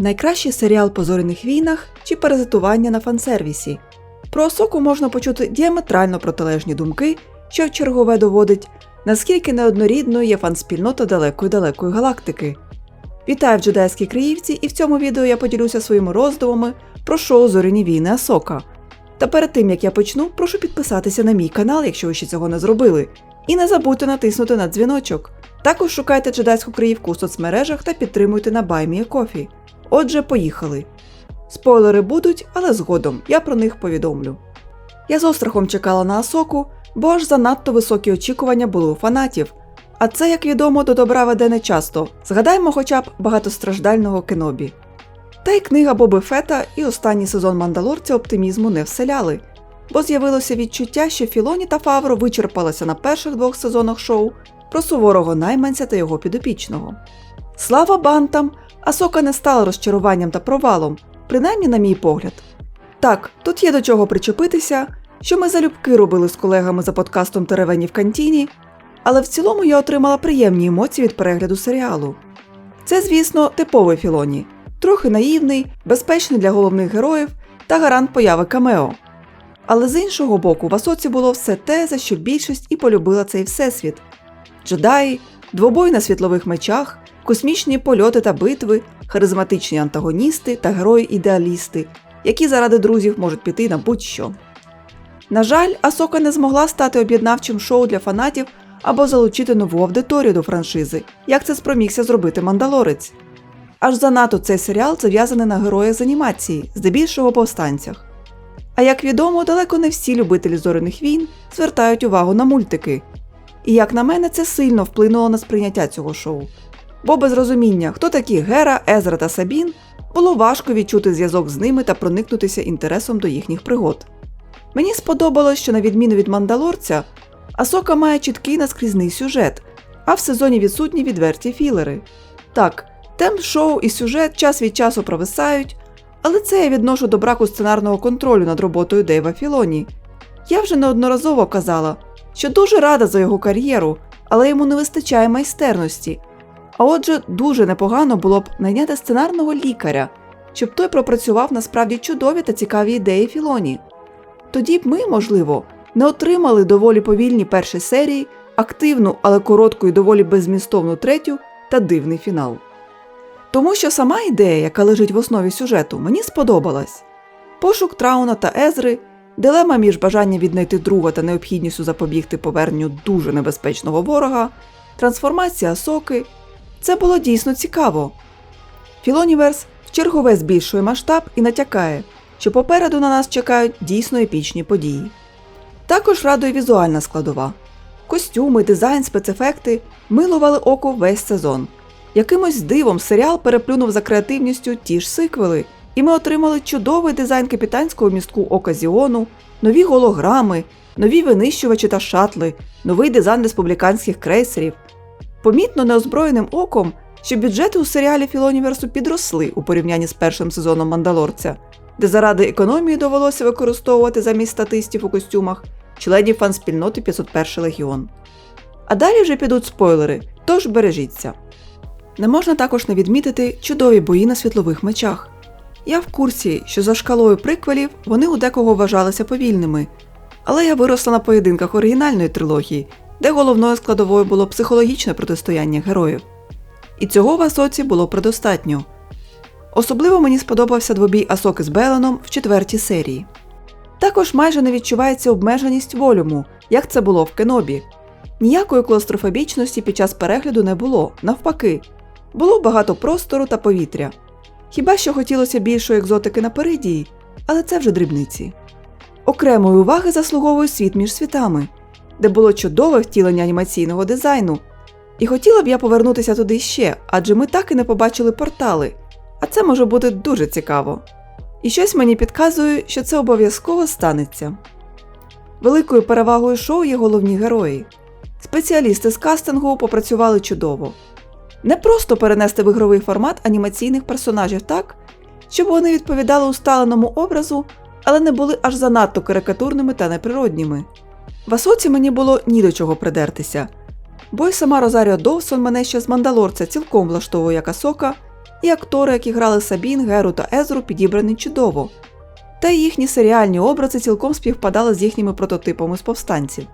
Найкращий серіал по зоряних війнах чи паразитування на фансервісі. Про Осоку можна почути діаметрально протилежні думки, що в чергове доводить, наскільки неоднорідною є фан-спільнота далекої далекої галактики. Вітаю в джедайській Криївці, і в цьому відео я поділюся своїми роздумами про шоу Зоряні війни Асока. Та перед тим як я почну, прошу підписатися на мій канал, якщо ви ще цього не зробили. І не забудьте натиснути на дзвіночок. Також шукайте джедайську Криївку у соцмережах та підтримуйте на BuyMeACoffee. Отже, поїхали. Спойлери будуть, але згодом я про них повідомлю. Я з острахом чекала на Асоку, бо аж занадто високі очікування були у фанатів. А це, як відомо, до добра веде не часто. Згадаймо хоча б багатостраждального Кенобі. Та й книга Боби Фета і останній сезон Мандалорця оптимізму не вселяли, бо з'явилося відчуття, що Філоні та Фавро вичерпалися на перших двох сезонах шоу про суворого найманця та його підопічного. Слава бантам! Асока не стала розчаруванням та провалом, принаймні на мій погляд. Так, тут є до чого причепитися, що ми залюбки робили з колегами за подкастом Теревені в кантіні, але в цілому я отримала приємні емоції від перегляду серіалу. Це, звісно, типовий Філоні, трохи наївний, безпечний для головних героїв та гарант появи камео. Але з іншого боку, в Асоці було все те, за що більшість і полюбила цей всесвіт: джедаї, двобой на світлових мечах, космічні польоти та битви, харизматичні антагоністи та герої-ідеалісти, які заради друзів можуть піти на будь-що. На жаль, Асока не змогла стати об'єднавчим шоу для фанатів або залучити нову аудиторію до франшизи, як це спромігся зробити Мандалорець. Аж занадто цей серіал зав'язаний на героях з анімації, здебільшого повстанцях. А як відомо, далеко не всі любителі зоряних війн звертають увагу на мультики. І як на мене, це сильно вплинуло на сприйняття цього шоу. Бо без розуміння, хто такі Гера, Езра та Сабін, було важко відчути зв'язок з ними та проникнутися інтересом до їхніх пригод. Мені сподобалось, що на відміну від Мандалорця, Асока має чіткий наскрізний сюжет, а в сезоні відсутні відверті філери. Так, тем шоу і сюжет час від часу провисають, але це я відношу до браку сценарного контролю над роботою Дейва Філоні. Я вже неодноразово казала, що дуже рада за його кар'єру, але йому не вистачає майстерності. А отже, дуже непогано було б найняти сценарного лікаря, щоб той пропрацював насправді чудові та цікаві ідеї Філоні. Тоді б ми, можливо, не отримали доволі повільні перші серії, активну, але коротку і доволі беззмістовну третю та дивний фінал. Тому що сама ідея, яка лежить в основі сюжету, мені сподобалась. Пошук Трауна та Езри, дилема між бажанням віднайти друга та необхідністю запобігти поверненню дуже небезпечного ворога, трансформація Соки це було дійсно цікаво. Філоніверс вчергове збільшує масштаб і натякає, що попереду на нас чекають дійсно епічні події. Також радує візуальна складова. Костюми, дизайн, спецефекти милували око весь сезон. Якимось дивом серіал переплюнув за креативністю ті ж сиквели, і ми отримали чудовий дизайн капітанського містку Оказіону, нові голограми, нові винищувачі та шатли, новий дизайн республіканських крейсерів. Помітно неозброєним оком, що бюджети у серіалі Філоніверсу підросли у порівнянні з першим сезоном Мандалорця, де заради економії довелося використовувати замість статистів у костюмах членів фан-спільноти 501 Легіон. А далі вже підуть спойлери, тож бережіться. Не можна також не відмітити чудові бої на світлових мечах. Я в курсі, що за шкалою приквелів вони у декого вважалися повільними, але я виросла на поєдинках оригінальної трилогії, де головною складовою було психологічне протистояння героїв. І цього в Асоці було предостатньо. Особливо мені сподобався двобій Асоки з Беленом в четвертій серії. Також майже не відчувається обмеженість волюму, як це було в Кенобі. Ніякої клаустрофобічності під час перегляду не було, навпаки, було багато простору та повітря. Хіба що хотілося більшої екзотики на перидії, але це вже дрібниці. Окремої уваги заслуговує світ між світами, де було чудове втілення анімаційного дизайну. І хотіла б я повернутися туди ще, адже ми так і не побачили портали, а це може бути дуже цікаво. І щось мені підказує, що це обов'язково станеться. Великою перевагою шоу є головні герої. Спеціалісти з кастингу попрацювали чудово. Не просто перенести в ігровий формат анімаційних персонажів так, щоб вони відповідали усталеному образу, але не були аж занадто карикатурними та неприродніми. В Асоці мені було ні до чого придертися, бо й сама Розаріо Довсон мене ще з Мандалорця цілком влаштовує як Асока, і актори, які грали Сабін, Геру та Езру, підібрані чудово. Та й їхні серіальні образи цілком співпадали з їхніми прототипами з повстанців.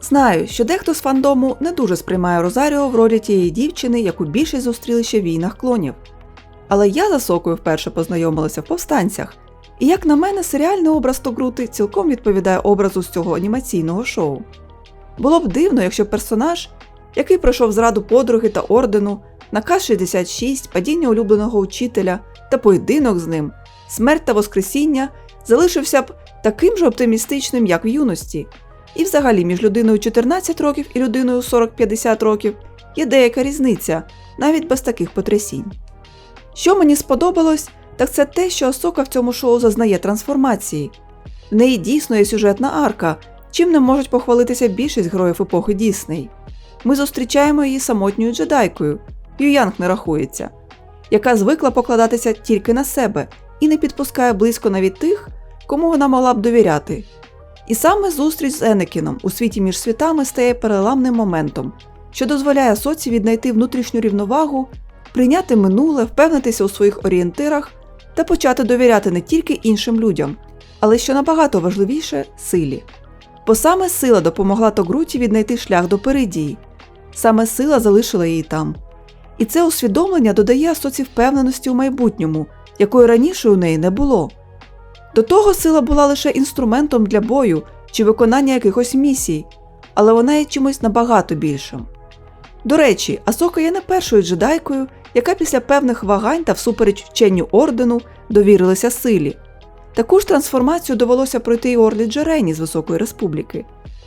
Знаю, що дехто з фандому не дуже сприймає Розаріо в ролі тієї дівчини, яку більшість зустріли ще в війнах клонів. Але я за Сокою вперше познайомилася в повстанцях, і як на мене, серіальний образ Тогрути цілком відповідає образу з цього анімаційного шоу. Було б дивно, якщо персонаж, який пройшов зраду подруги та ордену, наказ 66, падіння улюбленого учителя та поєдинок з ним, смерть та воскресіння, залишився б таким же оптимістичним, як в юності. І взагалі між людиною 14 років і людиною 40-50 років є деяка різниця, навіть без таких потрясінь. Що мені сподобалось, так це те, що Асока в цьому шоу зазнає трансформації. В неї дійсно є сюжетна арка, чим не можуть похвалитися більшість героїв епохи Дісней. Ми зустрічаємо її самотньою джедайкою, Юянг не рахується, яка звикла покладатися тільки на себе і не підпускає близько навіть тих, кому вона могла б довіряти. І саме зустріч з Енекіном у світі між світами стає переламним моментом, що дозволяє соці віднайти внутрішню рівновагу, прийняти минуле, впевнитися у своїх орієнтирах та почати довіряти не тільки іншим людям, але що набагато важливіше силі. Бо саме сила допомогла Тогруті віднайти шлях до Перидії, саме сила залишила її там. І це усвідомлення додає соці впевненості у майбутньому, якої раніше у неї не було. До того сила була лише інструментом для бою чи виконання якихось місій, але вона є чимось набагато більшим. До речі, Асока є не першою джедайкою, яка після певних вагань та всупереч вченню ордену довірилася силі. Таку ж трансформацію довелося пройти й Орлі Джерені з Високої Республіки.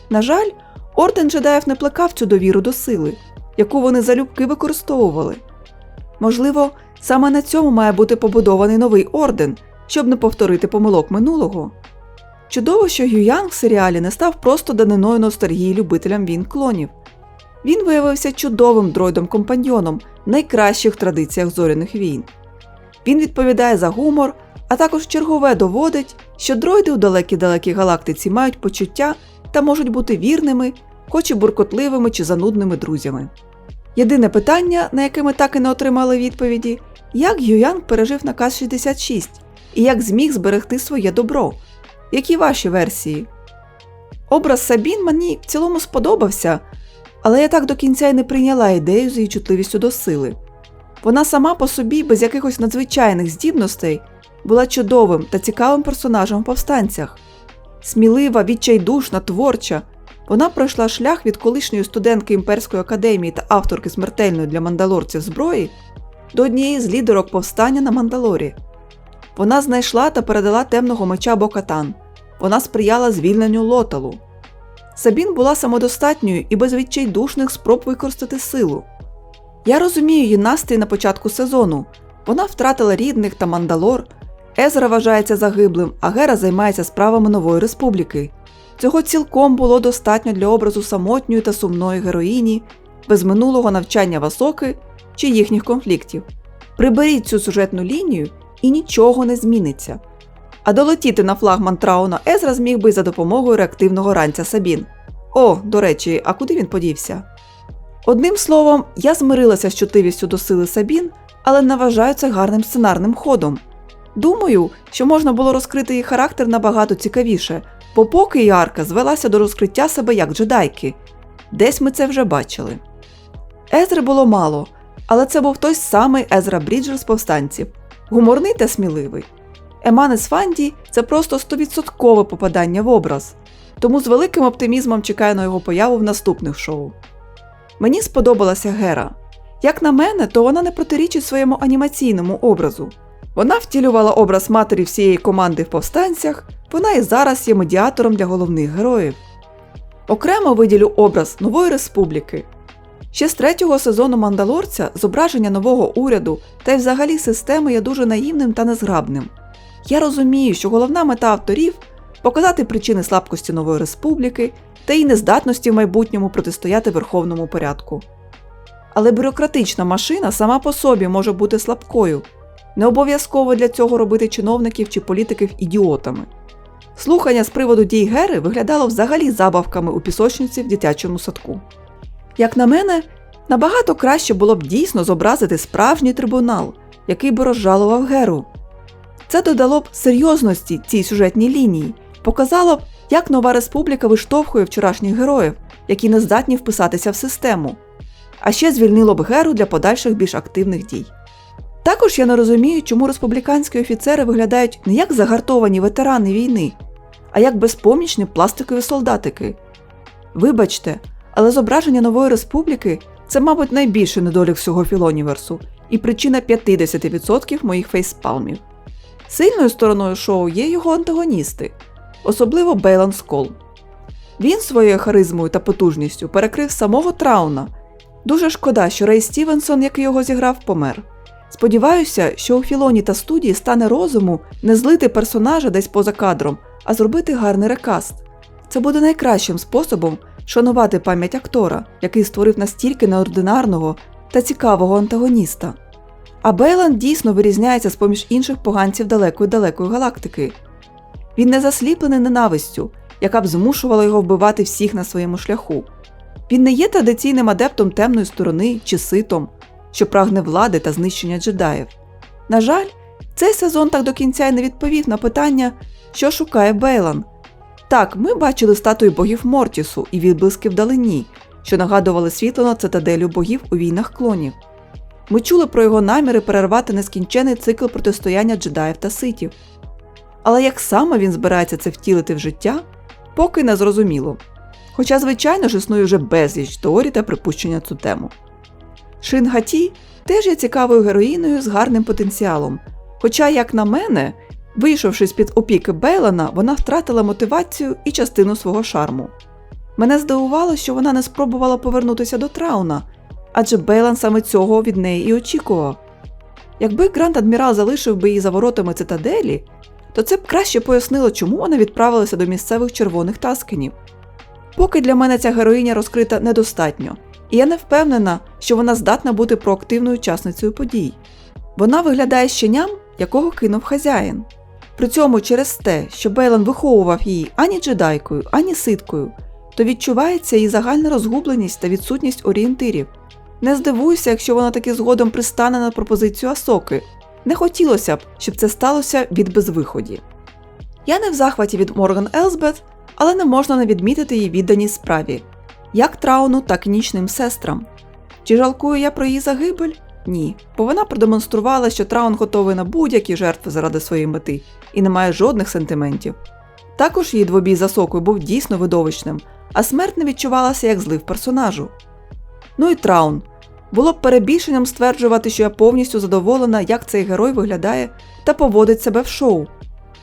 На жаль, орден джедаїв не плекав цю довіру до сили, яку вони залюбки використовували. Можливо, саме на цьому має бути побудований новий орден, щоб не повторити помилок минулого. Чудово, що Юянг в серіалі не став просто даниною ностальгії любителям він клонів. Він виявився чудовим дройдом-компаньйоном в найкращих традиціях зоряних війн. Він відповідає за гумор, а також чергове доводить, що дроїди у далекій-далекій галактиці мають почуття та можуть бути вірними, хоч і буркотливими чи занудними друзями. Єдине питання, на яке ми так і не отримали відповіді, як Юянг пережив наказ 66 і як зміг зберегти своє добро. Які ваші версії? Образ Сабін мені в цілому сподобався, але я так до кінця й не прийняла ідею з її чутливістю до сили. Вона сама по собі, без якихось надзвичайних здібностей, була чудовим та цікавим персонажем в повстанцях. Смілива, відчайдушна, творча, вона пройшла шлях від колишньої студентки імперської академії та авторки смертельної для мандалорців зброї до однієї з лідерок повстання на Мандалорі. Вона знайшла та передала темного меча Бокатан. Вона сприяла звільненню лоталу. Сабін була самодостатньою і без відчайдушних спроб використати силу. Я розумію її настрій на початку сезону. Вона втратила рідних та мандалор. Езра вважається загиблим, а Гера займається справами нової республіки. Цього цілком було достатньо для образу самотньої та сумної героїні, без минулого навчання Васоки чи їхніх конфліктів. Приберіть цю сюжетну лінію і нічого не зміниться. А долетіти на флагман Трауна Езра зміг би за допомогою реактивного ранця Сабін. О, до речі, а куди він подівся? Одним словом, я змирилася з чутливістю до сили Сабін, але не вважаю це гарним сценарним ходом. Думаю, що можна було розкрити її характер набагато цікавіше, бо поки її арка звелася до розкриття себе як джедайки. Десь ми це вже бачили. Езри було мало, але це був той самий Езра Бріджер з повстанців, гуморний та сміливий. Еманес Фанді це просто стовідсоткове попадання в образ, тому з великим оптимізмом чекаю на його появу в наступних шоу. Мені сподобалася Гера. Як на мене, то вона не протирічить своєму анімаційному образу. Вона втілювала образ матері всієї команди в повстанцях, вона і зараз є медіатором для головних героїв. Окремо виділю образ Нової Республіки. Ще з третього сезону Мандалорця зображення нового уряду та й взагалі системи є дуже наївним та незграбним. Я розумію, що головна мета авторів показати причини слабкості нової республіки та її нездатності в майбутньому протистояти верховному порядку. Але бюрократична машина сама по собі може бути слабкою, не обов'язково для цього робити чиновників чи політиків ідіотами. Слухання з приводу дій Гери виглядало взагалі забавками у пісочниці в дитячому садку. Як на мене, Набагато краще було б дійсно зобразити справжній трибунал, який би розжалував Геру. Це додало б серйозності цій сюжетній лінії, показало б, як нова республіка виштовхує вчорашніх героїв, які не здатні вписатися в систему, а ще звільнило б Геру для подальших більш активних дій. Також я не розумію, чому республіканські офіцери виглядають не як загартовані ветерани війни, а як безпомічні пластикові солдатики. Вибачте, але зображення нової республіки це, мабуть, найбільший недолік всього філоніверсу і причина 50% моїх фейспалмів. Сильною стороною шоу є його антагоністи, особливо Бейлан Скол. Він своєю харизмою та потужністю перекрив самого Трауна. Дуже шкода, що Рей Стівенсон, який його зіграв, помер. Сподіваюся, що у Філоні та студії стане розуму не злити персонажа десь поза кадром, а зробити гарний рекаст. Це буде найкращим способом шанувати пам'ять актора, який створив настільки неординарного та цікавого антагоніста. А Бейланд дійсно вирізняється з поміж інших поганців далекої далекої галактики. Він не засліплений ненавистю, яка б змушувала його вбивати всіх на своєму шляху. Він не є традиційним адептом темної сторони чи ситом, що прагне влади та знищення джедаїв. На жаль, цей сезон так до кінця й не відповів на питання, що шукає Бейлан. Так, ми бачили статуї богів Мортісу і відблиски вдалині, що нагадували світло на цитаделю богів у війнах клонів. Ми чули про його наміри перервати нескінчений цикл протистояння джедаїв та ситів. Але як саме він збирається це втілити в життя, поки не зрозуміло. Хоча, звичайно ж, існує вже безліч теорій та припущення цю тему. Шин Гаті теж є цікавою героїною з гарним потенціалом. Хоча, як на мене, вийшовши з під опіки Бейлана, вона втратила мотивацію і частину свого шарму. Мене здивувало, що вона не спробувала повернутися до Трауна, адже Бейлан саме цього від неї і очікував. Якби Гранд Адмірал залишив би її за воротами цитаделі, то це б краще пояснило, чому вона відправилася до місцевих червоних таскенів. Поки для мене ця героїня розкрита недостатньо, і я не впевнена, що вона здатна бути проактивною учасницею подій. Вона виглядає щеням, якого кинув хазяїн. При цьому через те, що Бейлан виховував її ані джедайкою, ані ситкою, то відчувається її загальна розгубленість та відсутність орієнтирів. Не здивуюся, якщо вона таки згодом пристане на пропозицію Асоки. Не хотілося б, щоб це сталося від безвиході. Я не в захваті від Морган Елсбет, але не можна не відмітити її відданість справі, як Трауну, так і нічним сестрам. Чи жалкую я про її загибель? Ні, бо вона продемонструвала, що Траун готовий на будь-які жертви заради своєї мети і не має жодних сентиментів. Також її двобій за сокою був дійсно видовищним, а смерть не відчувалася як злив персонажу. Ну і Траун. Було б перебільшенням стверджувати, що я повністю задоволена, як цей герой виглядає та поводить себе в шоу.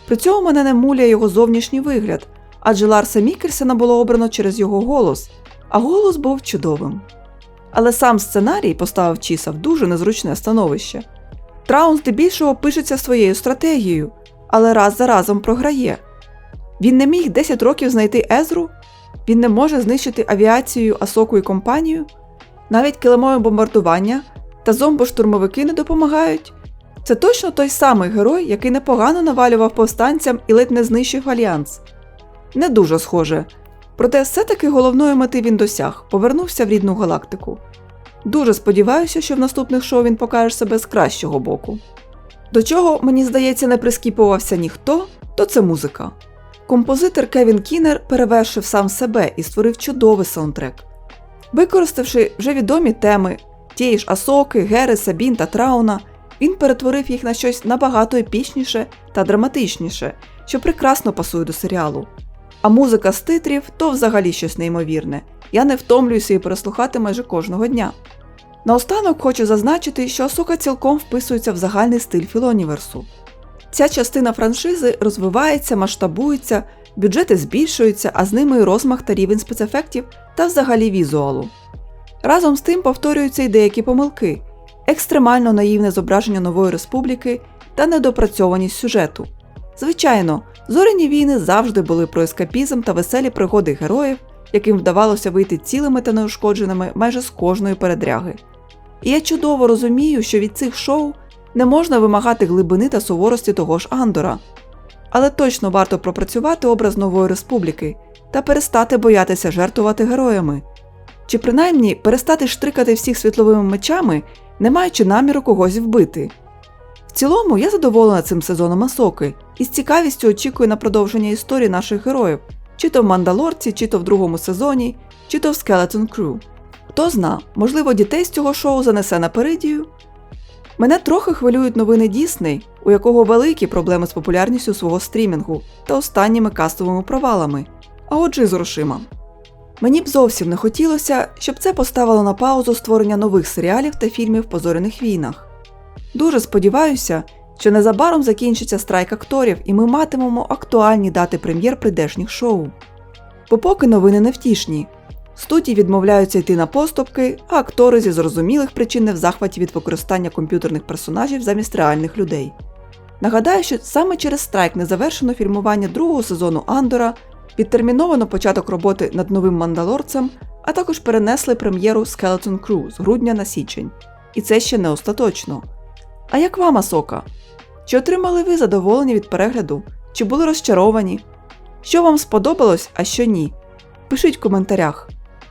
При цьому мене не муляє його зовнішній вигляд, адже Ларса Мікельсена було обрано через його голос, а голос був чудовим. Але сам сценарій поставив Чіса в дуже незручне становище. Траун здебільшого пишеться своєю стратегією, але раз за разом програє. Він не міг 10 років знайти Езру, він не може знищити авіацію Асоку і компанію, навіть килимове бомбардування та зомбоштурмовики не допомагають. Це точно той самий герой, який непогано навалював повстанцям і ледь не знищив альянс. Не дуже схоже. Проте все-таки головної мети він досяг, повернувся в рідну галактику. Дуже сподіваюся, що в наступних шоу він покаже себе з кращого боку. До чого, мені здається, не прискіпувався ніхто, то це музика. Композитор Кевін Кінер перевершив сам себе і створив чудовий саундтрек. Використавши вже відомі теми тієї ж Асоки, Гери, Сабін та Трауна, він перетворив їх на щось набагато епічніше та драматичніше, що прекрасно пасує до серіалу. А музика з титрів то взагалі щось неймовірне. Я не втомлююся її переслухати майже кожного дня. Наостанок хочу зазначити, що Асока цілком вписується в загальний стиль Філоніверсу. Ця частина франшизи розвивається, масштабується, бюджети збільшуються, а з ними і розмах та рівень спецефектів та взагалі візуалу. Разом з тим повторюються й деякі помилки, екстремально наївне зображення нової республіки та недопрацьованість сюжету. Звичайно, зоряні війни завжди були про ескапізм та веселі пригоди героїв, яким вдавалося вийти цілими та неушкодженими майже з кожної передряги. І я чудово розумію, що від цих шоу не можна вимагати глибини та суворості того ж Андора. Але точно варто пропрацювати образ нової республіки та перестати боятися жертвувати героями. Чи принаймні перестати штрикати всіх світловими мечами, не маючи наміру когось вбити. В цілому я задоволена цим сезоном Асоки і з цікавістю очікую на продовження історії наших героїв, чи то в Мандалорці, чи то в другому сезоні, чи то в Skeleton Crew. Хто зна, можливо, дітей з цього шоу занесе на перидію. Мене трохи хвилюють новини Дісней, у якого великі проблеми з популярністю свого стрімінгу та останніми кастовими провалами, а отже й з грошима. Мені б зовсім не хотілося, щоб це поставило на паузу створення нових серіалів та фільмів в позоряних війнах. Дуже сподіваюся, що незабаром закінчиться страйк акторів і ми матимемо актуальні дати прем'єр прийдешніх шоу. Бо поки новини невтішні. Студії відмовляються йти на поступки, а актори зі зрозумілих причин не в захваті від використання комп'ютерних персонажів замість реальних людей. Нагадаю, що саме через страйк не завершено фільмування другого сезону Андора, відтерміновано початок роботи над новим мандалорцем, а також перенесли прем'єру Skeleton Crew з грудня на січень. І це ще не остаточно. А як вам, Асока? Чи отримали ви задоволення від перегляду? Чи були розчаровані? Що вам сподобалось, а що ні? Пишіть в коментарях.